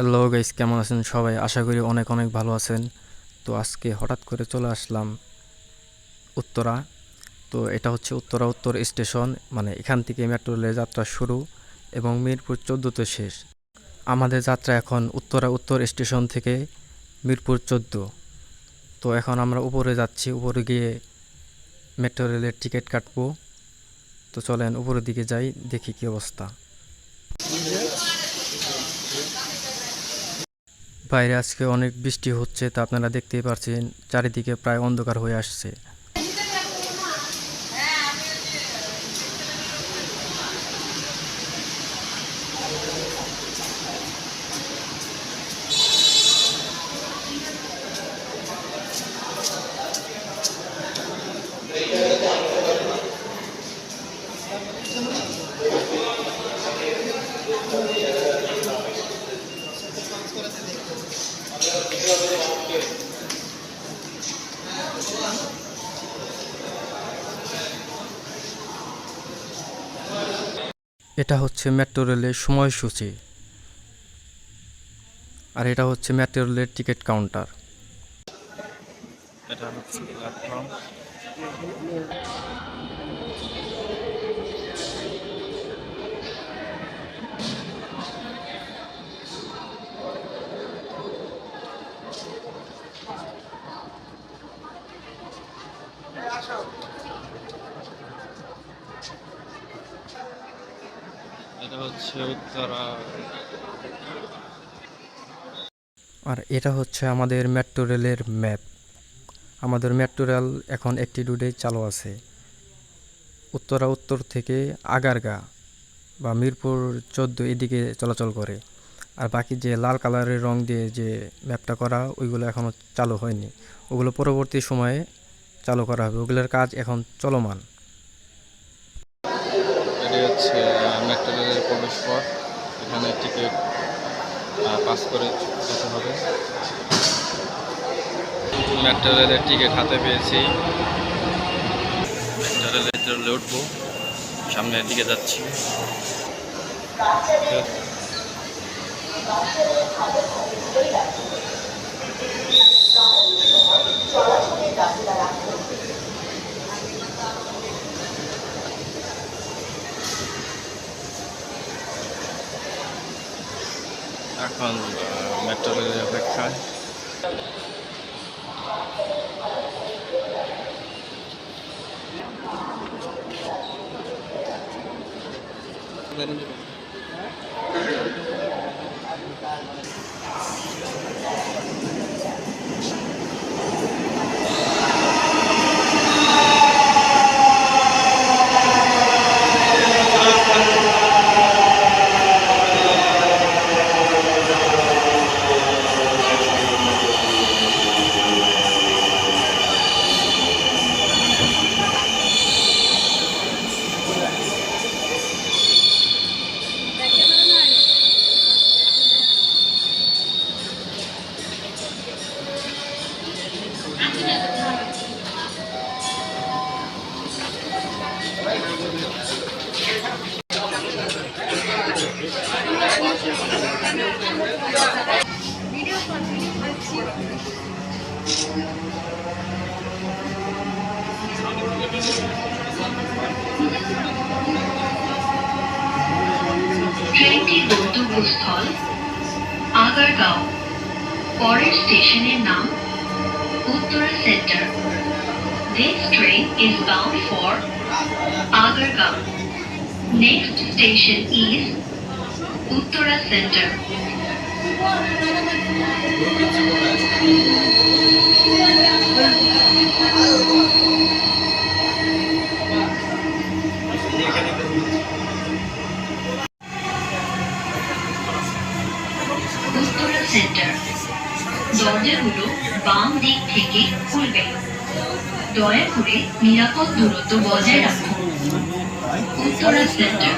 Hello guys কেমন আছেন সবাই? আশা করি অনেক অনেক ভালো আছেন। তো আজকে হঠাৎ করে চলে আসলাম উত্তরা। তো এটা হচ্ছে উত্তরা উত্তর স্টেশন মানে এখান থেকে মেট্রো রেলের যাত্রা শুরু এবং মিরপুর চোদ্দোতে শেষ। আমাদের যাত্রা এখন উত্তরা উত্তর স্টেশন থেকে মিরপুর চোদ্দ। তো এখন আমরা উপরে যাচ্ছি, উপরে গিয়ে মেট্রো রেলের টিকিট কাটবো। তো চলেন উপরের দিকে যাই, দেখি কী অবস্থা। বাইরে আজকে অনেক বৃষ্টি হচ্ছে তা আপনারা দেখতেই পাচ্ছেন চারিদিকে প্রায় অন্ধকার হয়ে আসছে। এটা হচ্ছে মেট্রো রেলের সময়সূচি। আর এটা হচ্ছে মেট্রো রেলের টিকিট কাউন্টার এটা হচ্ছে প্ল্যাটফর্ম আর এটা হচ্ছে আমাদের মেট্রো রেলের ম্যাপ। আমাদের মেট্রো রেল এখন একটি রুটে চালু আছে। উত্তরা উত্তর থেকে আগারগা বা মিরপুর চোদ্দ এদিকে চলাচল করে। আর বাকি যে লাল কালারের রং দিয়ে যে ম্যাপটা করা, ওইগুলো এখনও চালু হয়নি। ওগুলো পরবর্তী সময়ে চালু করা হবে। ওগুলোর কাজ এখন চলমান। হচ্ছে মেট্রো রেলের প্রবেশ পথ এখানে টিকিট পাস করে যেতে হবে। মেট্রো রেলের টিকিট হাতে পেয়েছি। মেট্রো রেলের ভিতরে উঠবো, সামনের দিকে যাচ্ছি। এখন মেট্রো রেলের অপেক্ষায়। ট্রেনটির গন্তব্যস্থল আগারগাঁও পরের স্টেশনের নাম Uttara centre This train is bound for Agargaon. Next station is Uttara Center. Center দরজাগুলো বাম দিক থেকে খুলবে। দয়া করে নিরাপদ দূরত্ব বজায় রাখুন উত্তরা সেন্টার